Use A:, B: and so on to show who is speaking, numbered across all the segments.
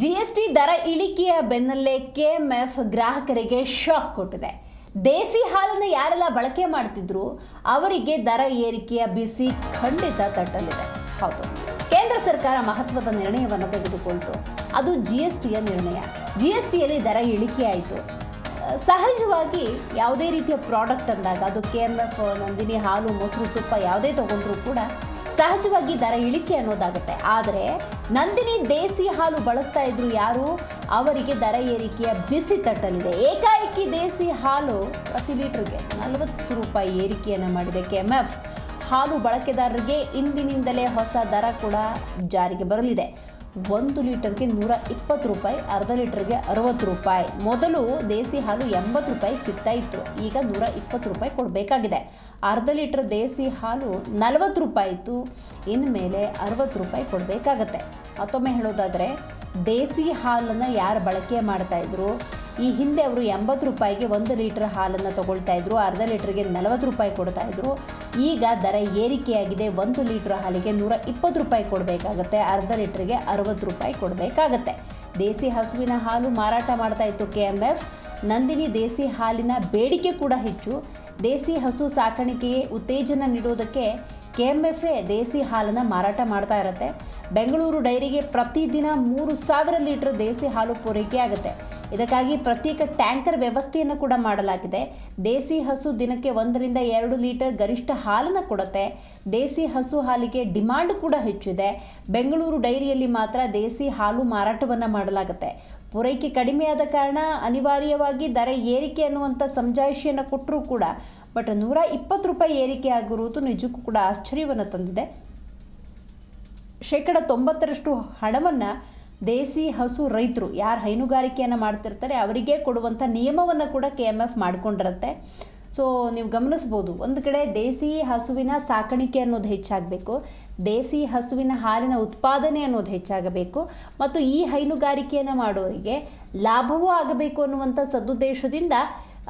A: GST ದರ ಇಳಿಕೆಯ ಬೆನ್ನಲ್ಲೇ KMF ಗ್ರಾಹಕರಿಗೆ ಶಾಕ್ ಕೊಟ್ಟಿದೆ. ದೇಸಿ ಹಾಲನ್ನು ಯಾರೆಲ್ಲ ಬಳಕೆ ಮಾಡ್ತಿದ್ರು, ಅವರಿಗೆ ದರ ಏರಿಕೆಯ ಬಿಸಿ ಖಂಡಿತ ತಟ್ಟಲಿದೆ. ಹೌದು. ಕೇಂದ್ರ ಸರ್ಕಾರ ಮಹತ್ವದ ನಿರ್ಣಯವನ್ನು ತೆಗೆದುಕೊಳ್ತು. ಅದು ಜಿ ಎಸ್ ಟಿಯ ನಿರ್ಣಯ. ಜಿ ಎಸ್ ಟಿಯಲ್ಲಿ ದರ ಇಳಿಕೆ ಆಯಿತು ಸಹಜವಾಗಿ ಯಾವುದೇ ರೀತಿಯ ಪ್ರಾಡಕ್ಟ್ ಅಂದಾಗ ಅದು ಕೆ ಎಂ ಎಫ್ ನಂದಿನಿ ಹಾಲು, ಮೊಸರು, ತುಪ್ಪ ಯಾವುದೇ ತಗೊಂಡ್ರೂ ಕೂಡ ಸಹಜವಾಗಿ ದರ ಇಳಿಕೆ ಅನ್ನೋದಾಗುತ್ತೆ. ಆದರೆ ನಂದಿನಿ ದೇಸಿ ಹಾಲು ಬಳಸ್ತಾ ಇದ್ರು ಯಾರು? ಅವರಿಗೆ ದರ ಏರಿಕೆಯ ಬಿಸಿ ತಟ್ಟಲಿದೆ. ಏಕಾಏಕಿ ದೇಸಿ ಹಾಲು ಪ್ರತಿ ಲೀಟ್ರಿಗೆ ನಲವತ್ತು ರೂಪಾಯಿ ಏರಿಕೆಯನ್ನು ಮಾಡಿದೆ ಕೆ ಎಂ ಎಫ್. ಹಾಲು ಬಳಕೆದಾರರಿಗೆ ಇಂದಿನಿಂದಲೇ ಹೊಸ ದರ ಕೂಡ ಜಾರಿಗೆ ಬರಲಿದೆ. ಒಂದು ಲೀಟರ್ಗೆ ನೂರ ಇಪ್ಪತ್ತು ರೂಪಾಯಿ, ಅರ್ಧ ಲೀಟರ್ಗೆ ಅರವತ್ತು ರೂಪಾಯಿ. ಮೊದಲು ದೇಸಿ ಹಾಲು ಎಂಬತ್ತು ರೂಪಾಯಿಗೆ ಸಿಗ್ತಾ ಇತ್ತು. ಈಗ ನೂರ ಇಪ್ಪತ್ತು ರೂಪಾಯಿ ಕೊಡಬೇಕಾಗಿದೆ. ಅರ್ಧ ಲೀಟರ್ ದೇಸಿ ಹಾಲು ನಲವತ್ತು ರೂಪಾಯಿ ಇತ್ತು. ಇನ್ಮೇಲೆ ಅರವತ್ತು ರೂಪಾಯಿ ಕೊಡಬೇಕಾಗತ್ತೆ. ಮತ್ತೊಮ್ಮೆ ಹೇಳೋದಾದರೆ, ದೇಸಿ ಹಾಲನ್ನು ಯಾರು ಬಳಕೆ ಮಾಡ್ತಾ ಇದ್ರು? ಈ ಹಿಂದೆ ಅವರು ಎಂಬತ್ತು ರೂಪಾಯಿಗೆ ಒಂದು ಲೀಟರ್ ಹಾಲನ್ನು ತಗೊಳ್ತಾ ಇದ್ರು, ಅರ್ಧ ಲೀಟರ್ಗೆ ನಲವತ್ತು ರೂಪಾಯಿ ಕೊಡ್ತಾ ಇದ್ರು. ಈಗ ದರ ಏರಿಕೆಯಾಗಿದೆ, ಒಂದು ಲೀಟರ್ ಹಾಲಿಗೆ ನೂರ ಇಪ್ಪತ್ತು ರೂಪಾಯಿ ಕೊಡಬೇಕಾಗತ್ತೆ, ಅರ್ಧ ಲೀಟರ್ಗೆ ಅರವತ್ತು ರೂಪಾಯಿ ಕೊಡಬೇಕಾಗತ್ತೆ. ದೇಸಿ ಹಸುವಿನ ಹಾಲು ಮಾರಾಟ ಮಾಡ್ತಾ ಇತ್ತು ಕೆ ಎಂ ಎಫ್ ನಂದಿನಿ ದೇಸಿ ಹಾಲಿನ ಬೇಡಿಕೆ ಕೂಡ ಹೆಚ್ಚು. ದೇಸಿ ಹಸು ಸಾಕಾಣಿಕೆಗೆ ಉತ್ತೇಜನ ನೀಡೋದಕ್ಕೆ ಕೆ ಎಂ ಎಫ್ ಎ ದೇಸಿ ಹಾಲನ್ನು ಮಾರಾಟ ಮಾಡ್ತಾ ಇರುತ್ತೆ. ಬೆಂಗಳೂರು ಡೈರಿಗೆ ಪ್ರತಿದಿನ ಮೂರು ಸಾವಿರ ಲೀಟರ್ ದೇಸಿ ಹಾಲು ಪೂರೈಕೆ ಆಗುತ್ತೆ. ಇದಕ್ಕಾಗಿ ಪ್ರತ್ಯೇಕ ಟ್ಯಾಂಕರ್ ವ್ಯವಸ್ಥೆಯನ್ನು ಕೂಡ ಮಾಡಲಾಗಿದೆ. ದೇಸಿ ಹಸು ದಿನಕ್ಕೆ ಒಂದರಿಂದ ಎರಡು ಲೀಟರ್ ಗರಿಷ್ಠ ಹಾಲನ್ನು ಕೊಡುತ್ತೆ. ದೇಸಿ ಹಸು ಹಾಲಿಗೆ ಡಿಮಾಂಡ್ ಕೂಡ ಹೆಚ್ಚಿದೆ. ಬೆಂಗಳೂರು ಡೈರಿಯಲ್ಲಿ ಮಾತ್ರ ದೇಸಿ ಹಾಲು ಮಾರಾಟವನ್ನು ಮಾಡಲಾಗುತ್ತೆ. ಪೂರೈಕೆ ಕಡಿಮೆಯಾದ ಕಾರಣ ಅನಿವಾರ್ಯವಾಗಿ ದರ ಏರಿಕೆ ಅನ್ನುವಂಥ ಸಮಜಾಯಿಷಿಯನ್ನು ಕೊಟ್ಟರೂ ಕೂಡ ಬಟ್ ನೂರ ಇಪ್ಪತ್ತು ರೂಪಾಯಿ ಏರಿಕೆ ಆಗಿರುವುದು ನಿಜಕ್ಕೂ ಕೂಡ ಆಶ್ಚರ್ಯವನ್ನು ತಂದಿದೆ. ಶೇಕಡ ತೊಂಬತ್ತರಷ್ಟು ಹಣವನ್ನು ದೇಸಿ ಹಸು ರೈತರು ಯಾರು ಹೈನುಗಾರಿಕೆಯನ್ನು ಮಾಡ್ತಿರ್ತಾರೆ ಅವರಿಗೆ ಕೊಡುವಂಥ ನಿಯಮವನ್ನು ಕೂಡ ಕೆ ಎಂ ಎಫ್ ಮಾಡಿಕೊಂಡಿರುತ್ತೆ. ಸೊ ನೀವು ಗಮನಿಸ್ಬೋದು, ಒಂದು ಕಡೆ ದೇಸಿ ಹಸುವಿನ ಸಾಕಾಣಿಕೆ ಅನ್ನೋದು ಹೆಚ್ಚಾಗಬೇಕು, ದೇಸಿ ಹಸುವಿನ ಹಾಲಿನ ಉತ್ಪಾದನೆ ಅನ್ನೋದು ಹೆಚ್ಚಾಗಬೇಕು, ಮತ್ತು ಈ ಹೈನುಗಾರಿಕೆಯನ್ನು ಮಾಡೋರಿಗೆ ಲಾಭವೂ ಆಗಬೇಕು ಅನ್ನುವಂಥ ಸದುದ್ದೇಶದಿಂದ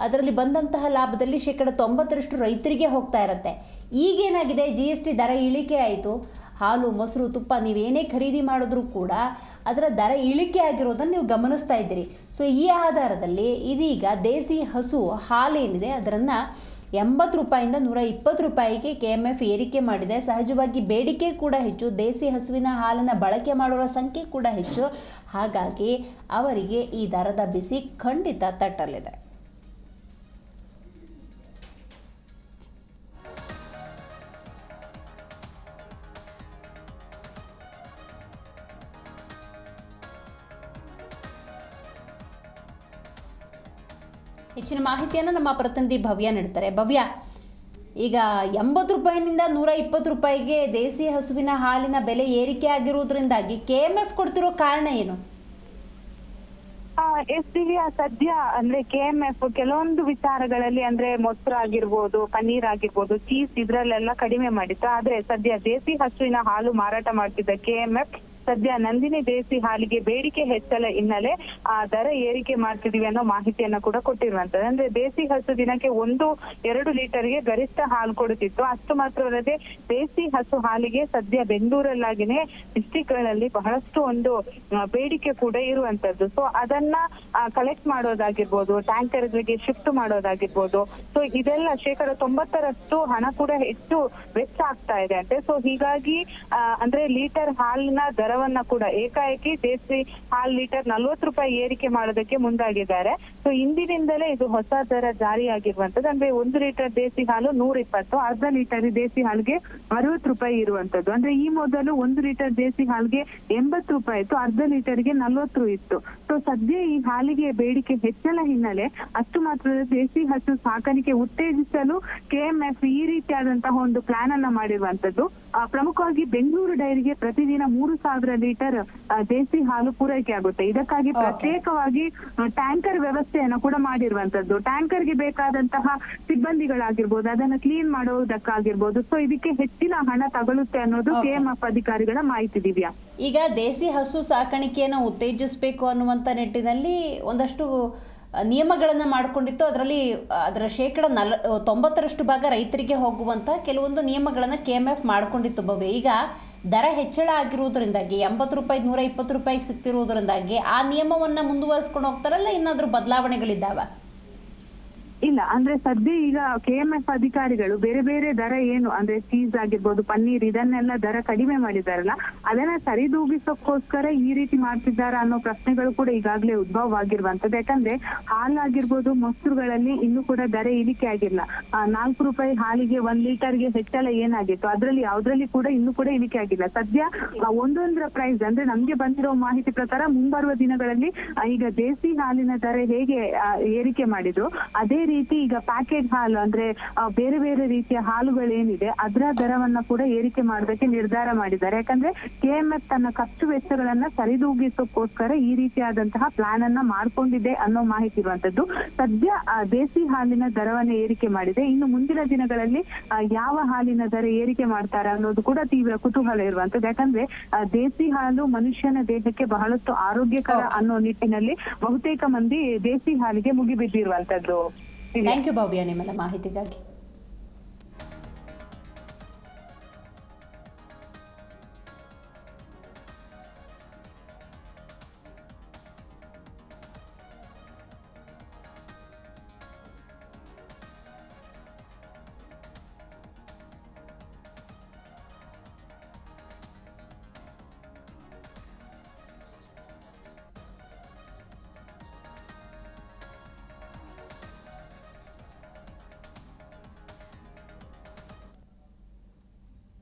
A: ಅದರಲ್ಲಿ ಬಂದಂತಹ ಲಾಭದಲ್ಲಿ ಶೇಕಡ ತೊಂಬತ್ತರಷ್ಟು ರೈತರಿಗೆ ಹೋಗ್ತಾ ಇರುತ್ತೆ. ಈಗೇನಾಗಿದೆ? ಜಿ ಎಸ್ ಟಿ ದರ ಇಳಿಕೆ ಆಯಿತು. ಹಾಲು, ಮೊಸರು, ತುಪ್ಪ ನೀವೇನೇ ಖರೀದಿ ಮಾಡಿದ್ರೂ ಕೂಡ ಅದರ ದರ ಇಳಿಕೆ ಆಗಿರೋದನ್ನು ನೀವು ಗಮನಿಸ್ತಾ ಇದ್ದೀರಿ. ಸೊ ಈ ಆಧಾರದಲ್ಲಿ ಇದೀಗ ದೇಸಿ ಹಸು ಹಾಲೇನಿದೆ, ಅದರನ್ನು ಎಂಬತ್ತು ರೂಪಾಯಿಂದ ನೂರ ಇಪ್ಪತ್ತು ರೂಪಾಯಿಗೆ ಕೆ ಎಂ ಎಫ್ ಏರಿಕೆ ಮಾಡಿದೆ. ಸಹಜವಾಗಿ ಬೇಡಿಕೆ ಕೂಡ ಹೆಚ್ಚು. ದೇಸಿ ಹಸುವಿನ ಹಾಲನ್ನು ಬಳಕೆ ಮಾಡುವ ಸಂಖ್ಯೆ ಕೂಡ ಹೆಚ್ಚು. ಹಾಗಾಗಿ ಅವರಿಗೆ ಈ ದರದ ಬಿಸಿ ಖಂಡಿತ ತಟ್ಟಲಿದೆ. ಹೆಚ್ಚಿನ ಮಾಹಿತಿಯನ್ನು ನಮ್ಮ ಪ್ರತಿನಿಧಿ ಭವ್ಯ ನೀಡ್ತಾರೆ. ಭವ್ಯ, ಈಗ ಎಂಬತ್ತು ರೂಪಾಯಿನಿಂದ ನೂರ ಇಪ್ಪತ್ತು ರೂಪಾಯಿಗೆ ದೇಸಿ ಹಸುವಿನ ಹಾಲಿನ ಬೆಲೆ ಏರಿಕೆ ಆಗಿರುವುದರಿಂದಾಗಿ ಕೆ ಎಂ ಎಫ್ ಕೊಡ್ತಿರೋ ಕಾರಣ ಏನು?
B: ಎಸ್ ದಿವ್ಯ ಸದ್ಯ ಅಂದ್ರೆ ಕೆ ಎಂ ಎಫ್ ಕೆಲವೊಂದು ವಿಚಾರಗಳಲ್ಲಿ ಅಂದ್ರೆ ಮೊಸರು ಆಗಿರ್ಬೋದು, ಪನ್ನೀರ್ ಆಗಿರ್ಬೋದು, ಚೀಸ್ ಇದ್ರಲ್ಲೆಲ್ಲ ಕಡಿಮೆ ಮಾಡಿತ್ತು. ಆದ್ರೆ ಸದ್ಯ ದೇಸಿ ಹಸುವಿನ ಹಾಲು ಮಾರಾಟ ಮಾಡ್ತಿದ್ದ ಕೆ ಎಂ ಎಫ್ ಸದ್ಯ ನಂದಿನಿ ದೇಸಿ ಹಾಲಿಗೆ ಬೇಡಿಕೆ ಹೆಚ್ಚಳ ಹಿನ್ನೆಲೆ ಆ ದರ ಏರಿಕೆ ಮಾಡ್ತಿದೀವಿ ಅನ್ನೋ ಮಾಹಿತಿಯನ್ನ ಕೂಡ ಕೊಟ್ಟಿರುವಂತದ್ದು. ಅಂದ್ರೆ ದೇಸಿ ಹಸು ದಿನಕ್ಕೆ ಒಂದು, ಎರಡು ಲೀಟರ್ಗೆ ಗರಿಷ್ಠ ಹಾಲು ಕೊಡುತ್ತಿತ್ತು. ಅಷ್ಟು ಮಾತ್ರವಲ್ಲದೆ ದೇಸಿ ಹಸು ಹಾಲಿಗೆ ಸದ್ಯ ಬೆಂಗಳೂರಲ್ಲಾಗಿನೇ ಡಿಸ್ಟಿಕ್ಗಳಲ್ಲಿ ಬಹಳಷ್ಟು ಒಂದು ಬೇಡಿಕೆ ಕೂಡ ಇರುವಂತದ್ದು. ಸೊ ಅದನ್ನ ಕಲೆಕ್ಟ್ ಮಾಡೋದಾಗಿರ್ಬೋದು ಟ್ಯಾಂಕರ್ ಗಳಿಗೆ ಶಿಫ್ಟ್ ಮಾಡೋದಾಗಿರ್ಬೋದು. ಸೊ ಇದೆಲ್ಲ ಶೇಕಡ ತೊಂಬತ್ತರಷ್ಟು ಹಣ ಕೂಡ ಹೆಚ್ಚು ವೆಚ್ಚ ಆಗ್ತಾ ಇದೆ ಅಂತೆ. ಸೊ ಹೀಗಾಗಿ ಅಂದ್ರೆ ಲೀಟರ್ ಹಾಲಿನ ದರವನ್ನ ಕೂಡ ಏಕಾಏಕಿ ದೇಸಿ ಹಾಲ್ ಲೀಟರ್ ನಲ್ವತ್ತು ರೂಪಾಯಿ ಏರಿಕೆ ಮಾಡೋದಕ್ಕೆ ಮುಂದಾಗಿದ್ದಾರೆ. ಸೊ ಇಂದಿನಿಂದಲೇ ಇದು ಹೊಸ ದರ ಜಾರಿಯಾಗಿರುವಂತದ್ದು ಅಂದ್ರೆ ಒಂದು ಲೀಟರ್ ದೇಸಿ ಹಾಲು ನೂರ ಇಪ್ಪತ್ತು ಅರ್ಧ ಲೀಟರ್ ದೇಸಿ ಹಾಲ್ಗೆ ಅರವತ್ತು ರೂಪಾಯಿ ಇರುವಂತದ್ದು ಅಂದ್ರೆ ಈ ಮೊದಲು ಒಂದು ಲೀಟರ್ ದೇಸಿ ಹಾಲ್ಗೆ ಎಂಬತ್ತು ರೂಪಾಯಿ ಇತ್ತು, ಅರ್ಧ ಲೀಟರ್ಗೆ ನಲ್ವತ್ತು ಇತ್ತು. ಸೊ ಸದ್ಯ ಈ ಹಾಲಿಗೆ ಬೇಡಿಕೆ ಹೆಚ್ಚಳ ಹಿನ್ನೆಲೆ ಅಷ್ಟು ಮಾತ್ರ ದೇಸಿ ಹಸು ಸಾಕಾಣಿಕೆ ಉತ್ತೇಜಿಸಲು ಕೆಎಂಎಫ್ ಈ ರೀತಿಯಾದಂತಹ ಒಂದು ಪ್ಲಾನ್ ಅನ್ನ ಮಾಡಿರುವಂತದ್ದು ಪ್ರಮುಖವಾಗಿ ಬೆಂಗಳೂರು ಡೈರಿಗೆ ಪ್ರತಿದಿನ ಮೂರು ಸಾವಿರ ಲೀಟರ್ ದೇಸಿ ಹಾಲು ಪೂರೈಕೆ ಆಗುತ್ತೆ. ಇದಕ್ಕಾಗಿ ಪ್ರತ್ಯೇಕವಾಗಿ ಟ್ಯಾಂಕರ್ ವ್ಯವಸ್ಥೆಯನ್ನು ಕೂಡ ಮಾಡಿರುವಂತದ್ದು ಟ್ಯಾಂಕರ್ಗೆ ಬೇಕಾದಂತಹ ಸಿಬ್ಬಂದಿಗಳಾಗಿರ್ಬೋದು ಅದನ್ನ ಕ್ಲೀನ್ ಮಾಡುವುದಕ್ಕಾಗಿರ್ಬೋದು ಸೊ ಇದಕ್ಕೆ ಹೆಚ್ಚಿನ ಹಣ ತಗಲುತ್ತೆ ಅನ್ನೋದು
A: ಕೆಎಂ
B: ಕೆಎಂಎಫ್ ಅಧಿಕಾರಿಗಳ ಮಾಹಿತಿ ದಿವ್ಯಾ.
A: ಈಗ ದೇಸಿ ಹಸು ಸಾಕಾಣಿಕೆಯನ್ನು ಉತ್ತೇಜಿಸಬೇಕು ಅನ್ನುವಂತ ನಿಟ್ಟಿನಲ್ಲಿ ಒಂದಷ್ಟು ನಿಯಮಗಳನ್ನು ಮಾಡಿಕೊಂಡಿತ್ತು. ಅದರಲ್ಲಿ ಅದರ ಶೇಕಡ ನಲ್ ತೊಂಬತ್ತರಷ್ಟು ಭಾಗ ರೈತರಿಗೆ ಹೋಗುವಂಥ ಕೆಲವೊಂದು ನಿಯಮಗಳನ್ನು ಕೆ ಎಂ ಎಫ್ ಮಾಡಿಕೊಂಡಿತ್ತು ಭವ್ಯ. ಈಗ ದರ ಹೆಚ್ಚಳ ಆಗಿರುವುದರಿಂದಾಗಿ, ಎಂಬತ್ತು ರೂಪಾಯಿ, ನೂರ ಇಪ್ಪತ್ತು ರೂಪಾಯಿಗೆ ಸಿಗ್ತಿರುವುದರಿಂದಾಗಿ ಆ ನಿಯಮವನ್ನು ಮುಂದುವರಿಸ್ಕೊಂಡು ಹೋಗ್ತಾರಲ್ಲ, ಇನ್ನಾದರೂ ಬದಲಾವಣೆಗಳಿದ್ದಾವೆ?
B: ಇಲ್ಲ, ಅಂದ್ರೆ ಸದ್ಯ ಈಗ ಕೆ ಎಂ ಎಫ್ ಅಧಿಕಾರಿಗಳು ಬೇರೆ ಬೇರೆ ದರ ಏನು, ಅಂದ್ರೆ ಚೀಸ್ ಆಗಿರ್ಬೋದು, ಪನ್ನೀರ್ ಇದನ್ನೆಲ್ಲ ದರ ಕಡಿಮೆ ಮಾಡಿದಾರಲ್ಲ, ಅದನ್ನ ಸರಿದೂಗಿಸೋಕ್ಕೋಸ್ಕರ ಈ ರೀತಿ ಮಾಡ್ತಿದ್ದಾರಾ ಅನ್ನೋ ಪ್ರಶ್ನೆಗಳು ಕೂಡ ಈಗಾಗಲೇ ಉದ್ಭವ ಆಗಿರುವಂತದ್ದು ಯಾಕಂದ್ರೆ ಹಾಲಾಗಿರ್ಬೋದು, ಮೊಸರುಗಳಲ್ಲಿ ಇನ್ನು ಕೂಡ ದರ ಇಳಿಕೆ ಆಗಿಲ್ಲ. ನಾಲ್ಕು ರೂಪಾಯಿ ಹಾಲಿಗೆ ಒಂದ್ ಲೀಟರ್ಗೆ ಹೆಚ್ಚಳ ಏನಾಗಿತ್ತು, ಅದ್ರಲ್ಲಿ ಯಾವ್ದ್ರಲ್ಲಿ ಕೂಡ ಇನ್ನು ಕೂಡ ಇಳಿಕೆ ಆಗಿಲ್ಲ. ಸದ್ಯ ಒಂದೊಂದರ ಪ್ರೈಸ್ ಅಂದ್ರೆ ನಮ್ಗೆ ಬಂದಿರೋ ಮಾಹಿತಿ ಪ್ರಕಾರ ಮುಂಬರುವ ದಿನಗಳಲ್ಲಿ ಈಗ ದೇಸಿ ಹಾಲಿನ ದರ ಹೇಗೆ ಏರಿಕೆ ಮಾಡಿದ್ರು, ಅದೇ ರೀತಿ ಈಗ ಪ್ಯಾಕೆಟ್ ಹಾಲು ಅಂದ್ರೆ ಬೇರೆ ಬೇರೆ ರೀತಿಯ ಹಾಲುಗಳೇನಿದೆ ಅದರ ದರವನ್ನ ಕೂಡ ಏರಿಕೆ ಮಾಡೋದಕ್ಕೆ ನಿರ್ಧಾರ ಮಾಡಿದ್ದಾರೆ. ಯಾಕಂದ್ರೆ ಕೆಎಂಎಫ್ ತನ್ನ ಖರ್ಚು ವೆಚ್ಚಗಳನ್ನ ಸರಿದೂಗಿಸೋಕ್ಕೋಸ್ಕರ ಈ ರೀತಿಯಾದಂತಹ ಪ್ಲಾನ್ ಅನ್ನ ಮಾಡ್ಕೊಂಡಿದೆ ಅನ್ನೋ ಮಾಹಿತಿ ಇರುವಂತದ್ದು ಸದ್ಯ ದೇಸಿ ಹಾಲಿನ ದರವನ್ನ ಏರಿಕೆ ಮಾಡಿದೆ. ಇನ್ನು ಮುಂದಿನ ದಿನಗಳಲ್ಲಿ ಯಾವ ಹಾಲಿನ ದರ ಏರಿಕೆ ಮಾಡ್ತಾರೆ ಅನ್ನೋದು ಕೂಡ ತೀವ್ರ ಕುತೂಹಲ ಇರುವಂತದ್ದು ಯಾಕಂದ್ರೆ ದೇಸಿ ಹಾಲು ಮನುಷ್ಯನ ದೇಹಕ್ಕೆ ಬಹಳಷ್ಟು ಆರೋಗ್ಯಕರ ಅನ್ನೋ ನಿಟ್ಟಿನಲ್ಲಿ ಬಹುತೇಕ ಮಂದಿ ದೇಸಿ ಹಾಲಿಗೆ ಮುಗಿಬಿದ್ದಿರುವಂತದ್ದು
A: ಥ್ಯಾಂಕ್ ಯು ಭವ್ಯ ನಿಮ್ಮೆಲ್ಲ ಮಾಹಿತಿಗಾಗಿ.